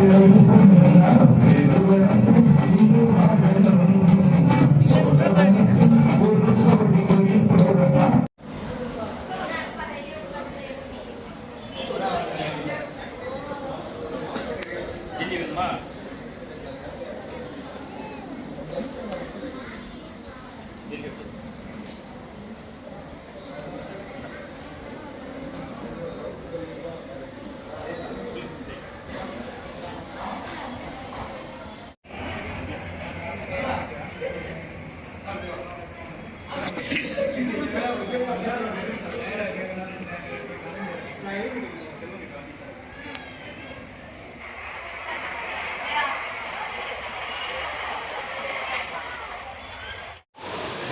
Thank you.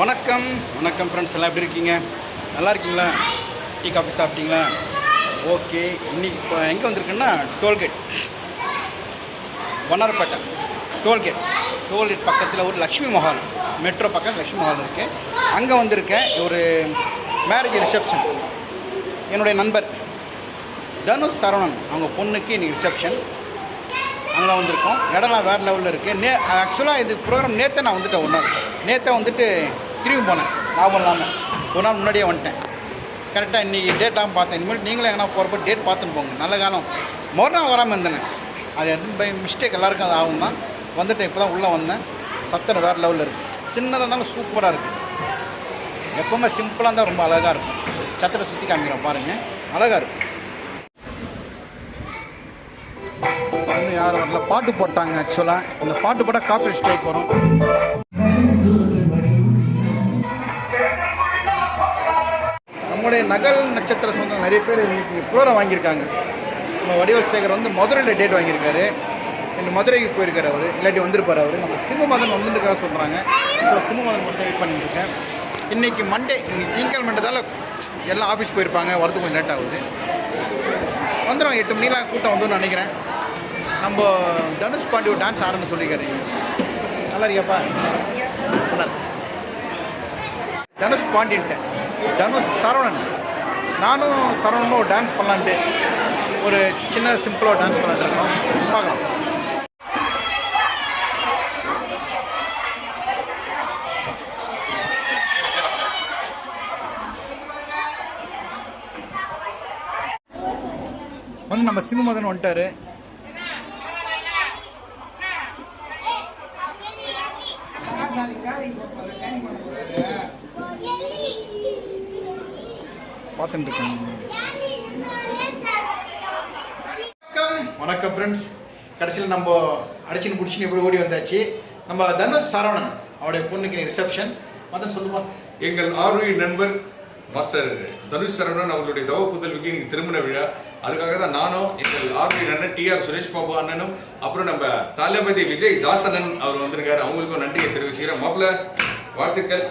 வணக்கம். வணக்கம் friends எல்லாம் எப்படி இருக்கீங்க? நல்லா இருக்கீங்களா? டீ காஃபி சாப்பிட்டீங்களா? ஓகே. இன்னைக்கு இப்போ எங்கே வந்திருக்குன்னா டோல்கேட். வண்ணாரப்பேட்டை. டோல்கேட். டோல்கேட் பக்கத்தில் ஒரு லக்ஷ்மி மஹால். மெட்ரோ பக்கம் லக்ஷ்மி மஹால் இருக்குது அங்கே வந்திருக்கேன். ஒரு மேரேஜ் ரிசப்ஷன் என்னுடைய நண்பர் தனுஷ் சரவணன். அவங்க பொண்ணுக்கு இன்னைக்கு ரிசப்ஷன் அங்கே வந்திருக்கோம். இடம்லாம் வேறு லெவலில் இருக்குது நே ஆக்சுவலாக இது ப்ரோக்ராம் நேற்றே நான் வந்துட்டேன் ஒன்று நேற்றே வந்துட்டு திரும்பி போனேன். லாபம் இல்லாமல் ஒரு நாள் முன்னாடியே வந்துட்டேன். கரெக்டாக இன்றைக்கி டேட்டாகவும் பார்த்தேன். இனிமேல் நீங்களும் எங்கன்னா போகிறப்ப டேட் பார்த்துன்னு போங்க. நல்ல காலம். மறுநாள் வராமல் இருந்தேன். அது பை மிஸ்டேக் எல்லாருக்கும் அது ஆகும் தான் வந்துட்டேன். இப்போ தான் உள்ளே வந்தேன். சத்தம் வேறு லெவலில் இருக்குது சின்னதாக இருந்தாலும் சூப்பராக இருக்குது எப்போவுமே சிம்பிளாக இருந்தால் ரொம்ப அழகாக இருக்கும். சத்திரை சுற்றி காமிக்கிறோம் பாருங்கள் அழகாக இருக்கும் இன்னும் யாரும் வரல. பாட்டு போட்டாங்க ஆக்சுவலாக இந்த பாட்டு போட்டால் காப்பி ஸ்ட்ரைக் வரும். நம்முடைய நகல் நட்சத்திர சொந்தம் நிறைய பேர் இன்னைக்கு ப்ரோக்ராம் வாங்கியிருக்காங்க. நம்ம வடிவல் சேகர் வந்து மதுரையில் டேட் வாங்கியிருக்காரு. இன்னும் மதுரைக்கு போயிருக்கார் அவர். இல்லாட்டி வந்திருப்பார் அவர். நம்ம சிம்மமதன் வந்துட்டுக்காக சொல்கிறாங்க ஸோ சிம்மமதன் மட்டும் வெயிட் பண்ணிட்டுருக்கேன் இன்றைக்கி மண்டே இன்னைக்கு மண்டதால் எல்லாம் ஆஃபீஸ் போயிருப்பாங்க. வரது கொஞ்சம் லேட் ஆகுது. வந்துடும் எட்டு மணிலாம் கூட்டம் வந்துன்னு நினைக்கிறேன். நம்ம தனுஷ் பாண்டி ஒரு டான்ஸ் ஆடணும்னு சொல்லியிருக்காரு. நல்லா இருக்கியாப்பா? நல்லா தனுஷ் பாண்டின்ட்டேன் தனுஷ் சரவணன். நானும் சரவணனும் ஒரு டான்ஸ் பண்ணலான்ட்டு ஒரு சின்ன சிம்பிளாக டான்ஸ் பண்ணிட்டு இருக்கோம். பார்க்கலாம். வந்து நம்ம சிம்மதன் வந்துட்டாரு. பார்த்துட்டு இருக்கேன் வணக்கம். வணக்கம் ஃப்ரெண்ட்ஸ் கடைசியில் நம்ம அடிச்சுன்னு பிடிச்சின்னு எப்படி ஓடி வந்தாச்சு? நம்ம தனுஷ் சரவணன் அவருடைய பொண்ணுக்கு ரிசப்ஷன் மதன் சொல்லுமா? எங்கள் ஆர்வி நண்பர் மாஸ்டர் தனுஷ் சரவணன் அவர்களுடைய தவ புதல்விக்கு இன்னைக்கு திருமண விழா. அதுக்காக தான் நானும் எங்கள் ஆர்வி அண்ணன் டி ஆர் சுரேஷ் பாபு அண்ணனும் அப்புறம் நம்ம தளபதி விஜய் தாசனன் அவர் வந்திருக்காரு. அவங்களுக்கும் நன்றியை தெரிவிச்சுக்கிறேன். மாப்பிள்ள வாழ்த்துக்கள்.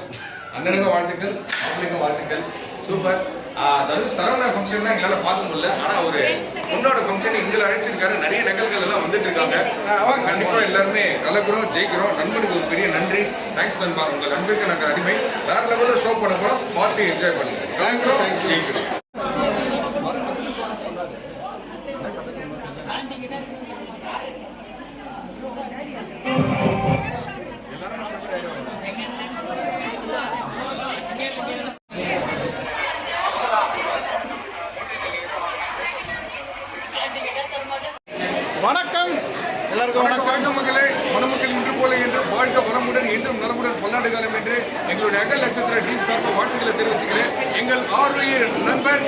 அண்ணனுக்கும் வாழ்த்துக்கள் மாப்பிள்ளைக்கும் வாழ்த்துக்கள். சூப்பர். ஆஹ் தனுஷ் சரவணன் ஃபங்க்ஷன் தான் எங்களால் பார்க்க முடியல. ஆனால் ஒரு பொண்ணோட ஃபங்க்ஷன் எங்களை அழைச்சிருக்காரு. நிறைய நகல்கள் எல்லாம் வந்துட்டு இருக்காங்க. கண்டிப்பா எல்லாருமே கலக்குறோம் ஜெயிக்கிறோம். நண்பனுக்கு ஒரு பெரிய நன்றி. தேங்க்ஸ் நண்பா. உங்க நண்பருக்கு நாங்கள் அடிமை. வேற லெவலில் ஷோ பண்ண போறோம். பார்ட்டி என்ஜாய் பண்ணுங்க. கலக்குறோம் ஜெயிக்கிறோம். வணக்கம். எல்லாருக்கும் வணக்கம். மக்களே மணமக்கள் இன்று போல என்று வாழ்க வளமுடன் என்றும் நலமுடன் பல்லாண்டு காலம் என்று எங்களுடைய அகல் நட்சத்திர டீம் சார்பாக வாழ்த்துக்களை தெரிவிச்சுக்கிறேன். எங்கள் ஆர்வலர் நண்பர்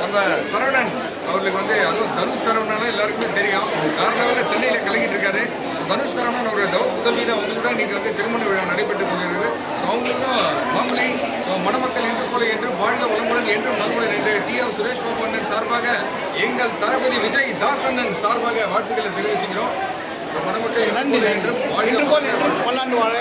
நம்ம சரவணன் அவர்களுக்கு வந்து அதுவும் தனுஷ் சரவணன் எல்லாருக்குமே தெரியும். வேற லெவலில் சென்னையில் கலங்கிட்டு இருக்காரு. ஸோ தனுஷ் சரவணன் அவருடைய தவ உதவி தான் அவங்களுக்கு தான் இன்னைக்கு வந்து திருமண விழா நடைபெற்று கொண்டிருக்கு ஸோ அவங்களுக்கும் மாமலை ஸோ மணமக்கள் வாழ்க வளமுடன் என்றும் நலமுடன் என்று டி ஆர் சுரேஷ் பாபு அண்ணன் சார்பாக எங்கள் தளபதி விஜய் தாசண்ணன் சார்பாக வாழ்த்துக்களை தெரிவிச்சுக்கிறோம். ஸோ மணமக்கள் நன்றி என்றும் வாழ்க பல்லாண்டு வாழ.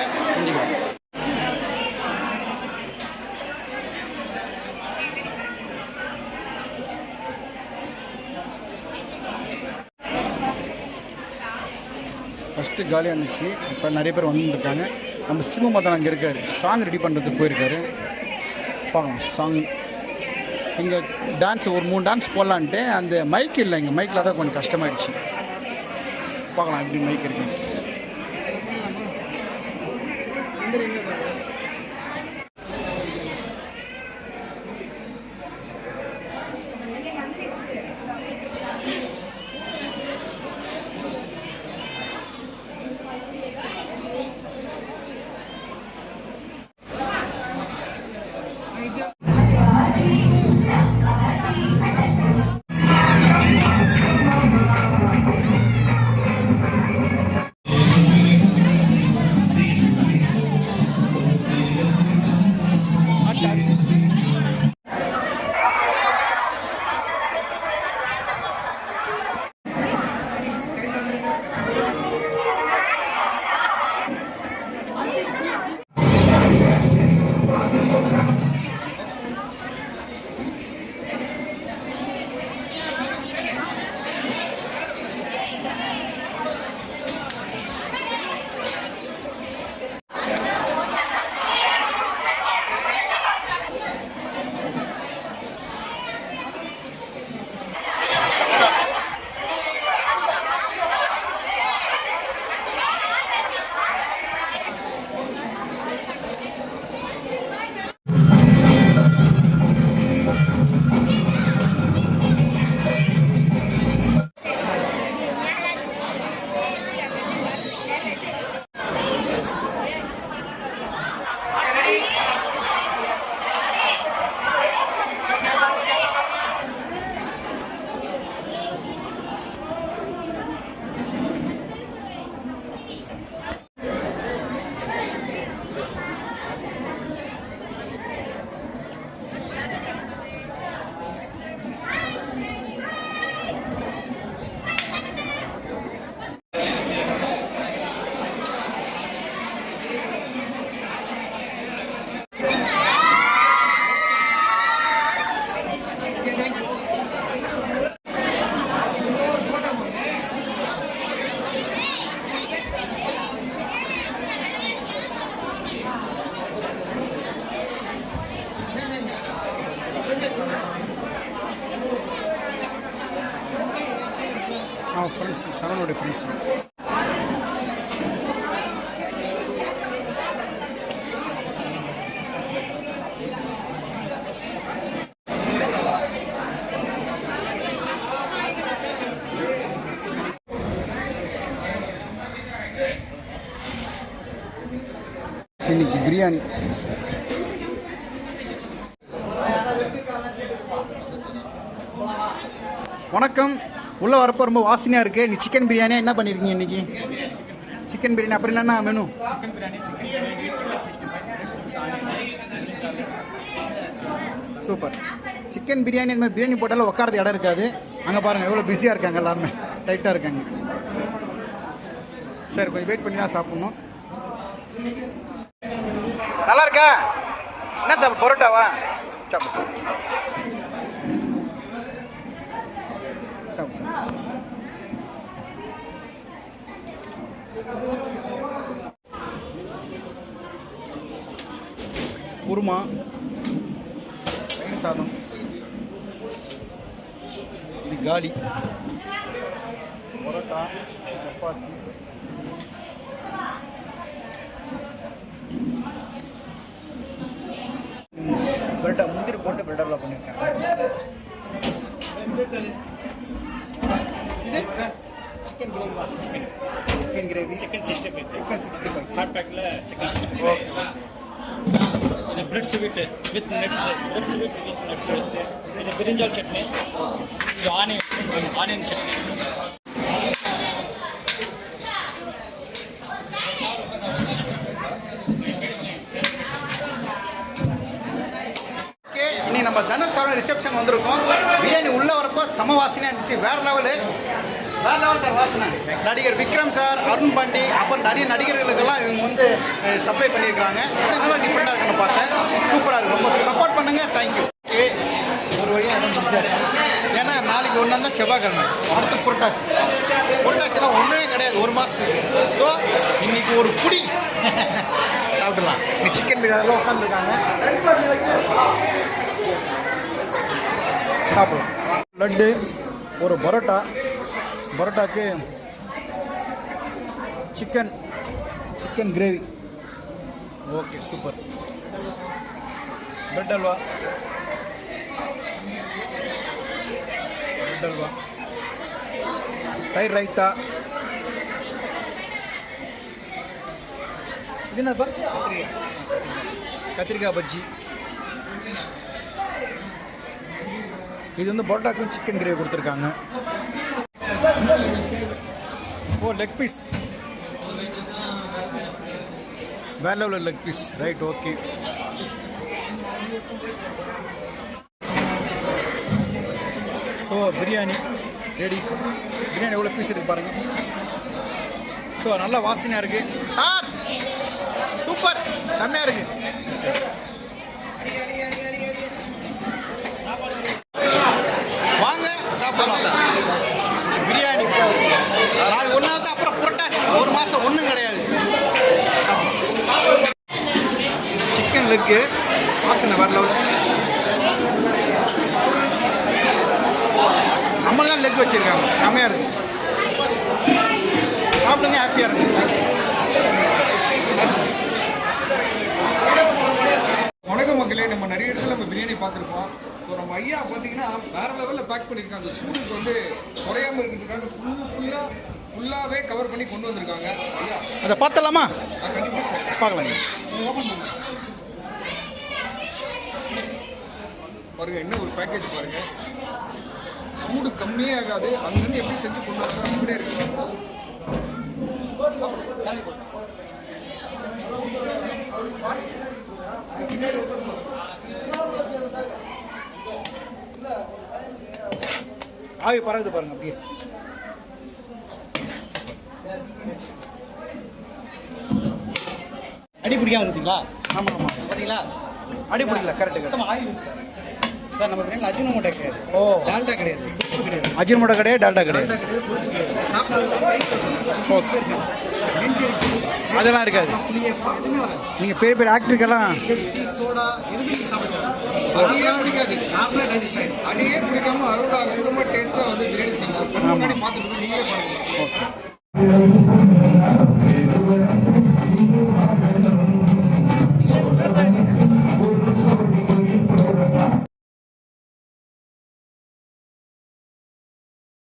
ஃபஸ்ட்டு காலியாக இருந்துச்சு. இப்போ நிறைய பேர் வந்துருக்காங்க நம்ம சிவ மதன் அங்கே இருக்கார். சாங் ரெடி பண்ணுறதுக்கு போயிருக்காரு. பார்க்கலாம் சாங் இங்கே டான்ஸ் ஒரு மூணு டான்ஸ் போடலான்ட்டு அந்த மைக் இல்லை இங்கே. மைக்கில் தான் கொஞ்சம் கஷ்டமாயிடுச்சு. பார்க்கலாம் எப்படி மைக் இருக்குன்னு பிரியாணி. வணக்கம். உள்ளே வரப்போ ரொம்ப வாசனையாக இருக்குது நீ சிக்கன் பிரியாணியாக என்ன பண்ணியிருக்கீங்க இன்றைக்கி சிக்கன் பிரியாணி அப்புறம் என்னென்ன மெனு சூப்பர் சிக்கன் பிரியாணி இந்த மாதிரி பிரியாணி போட்டாலும் உட்காரது இடம் இருக்காது. அங்கே பாருங்கள் எவ்வளோ பிஸியாக இருக்காங்க எல்லாருமே. டைட்டாக இருக்காங்க. சரி கொஞ்சம் வெயிட் பண்ணி தான் சாப்பிட்ணும். நல்லா இருக்கா என்ன சாப்பிட பரோட்டாவா? சாப்பிடு சாப்பிடு சாப்பிடு சாப்பிடு குருமா தயிர் சாதம் இது காலி. Parotta chapati with nuts nuts with with nuts இது பிரிஞ்சால் சட்னி இது ஆனியன் ஆனியன் சட்னி. நம்ம தனுஷ் ரிசப்ஷன் வந்திருக்கோம். பிரியாணி உள்ளே வரப்போ சமவாசினா இருந்துச்சு. வேற லெவலு வேற லெவல் சார் வாசனை. நடிகர் விக்ரம் சார் அருண் பாண்டி அப்புறம் நிறைய நடிகர்களுக்கெல்லாம் இவங்க வந்து சப்ளை பண்ணியிருக்காங்க அது நல்லா டிஃப்ரெண்டாக இருக்குன்னு பார்த்தேன். சூப்பராக இருக்கு. ரொம்ப சப்போர்ட் பண்ணுங்க. Thank you okay. ஒரு வழியாக ஏன்னா நாளைக்கு ஒன்றா தான் செவ்வாய்க்கிழமை. அடுத்து புரட்டாசி. புரட்டாசிலாம் ஒன்றுமே கிடையாது. ஒரு மாதத்துக்கு ஸோ இன்னைக்கு ஒரு புடி. சாப்பிடலாம். இன்னைக்கு சிக்கன் பிரியாணிலாம் உட்காந்துருக்காங்க சாப்பிடலாம். லட்டு ஒரு parotta. பரோட்டாக்கு chicken chicken gravy okay super. Bread halwa? Bread halwa. தயிர் ரைத்தா இது என்னப்பா? கத்திரிக்காய். கத்திரிக்காய் பஜ்ஜி. இது வந்து பரோட்டாக்கும் சிக்கன் கிரேவி கொடுத்துருக்காங்க. ஓ லெக் பீஸ் வேற லெவலில் leg piece right okay so biryani ready biryani எவ்வளோ பீஸ் இருக்கு பாருங்க. ஸோ நல்ல வாசனையாக இருக்கு. சார் சூப்பர் செம்மையாக இருக்கு வாங்க சாப்பிடலாம் பிரியாணி நாளைக்கு ஒரு நாள் தான் அப்புறம் புரட்டாசி ஒரு மாதம் ஒன்றும் கிடையாது லெக்கு வாசனை வரல. நம்ம தான் லெக் வச்சுருக்காங்க. செமையாக இருக்கு. சாப்பிடுங்க ஹாப்பியாக இருக்கு. வணக்கம் மக்களே நம்ம நிறைய இடத்துல நம்ம பிரியாணி பார்த்துருப்போம். ஸோ நம்ம ஐயா பார்த்தீங்கன்னா வேற லெவலில் பேக் பண்ணியிருக்காங்க. சூடுக்கு வந்து குறையாம இருக்கிறதுக்காக ஃபுல் ஃபுல்லாக ஃபுல்லாகவே கவர் பண்ணி கொண்டு வந்திருக்காங்க. ஐயா அதை பார்த்தலாமா கண்டிப்பாக பார்க்கலாம். ஓப்பன் பண்ணுங்க பாருங்க என்ன ஒரு பேக்கேஜ் பாருங்க. சூடு கம்மியே ஆகாது. அங்கிருந்து எப்படி செஞ்சு கொண்டு வந்தா அப்படியே இருக்கு. ஆவி பறகுது பாருங்க அப்படியே. அடி பிடிக்காம இருக்குங்களா ஆமாம் ஆமாம் பார்த்தீங்களா அடி பிடிக்கல கரெக்டு கரெக்ட் சுத்தமாக ஆயில் இருக்கு. சார் நம்ம பிரியாணி அஜினமோட்டோ கிடையாது. ஓ. டால்டா கிடையாது. கிடையாது அஜிர்மோட்டோ கிடையாது. டால்டா கிடையாது அதெல்லாம் இருக்காது. நீங்கள் பெரிய பெரிய ஆக்டருக்கெல்லாம் சோடா எதுவுமே பிடிக்காது. நார்மலாக டைஜஸ்ட் ஆயிடும். அடியே பிடிக்காம அறுபது அற்புதமாக டேஸ்ட்டாக வந்து பிரியாணி செய்யலாம் முன்னாடி பார்த்துட்டு நீங்களே பாருங்க. ஓகே.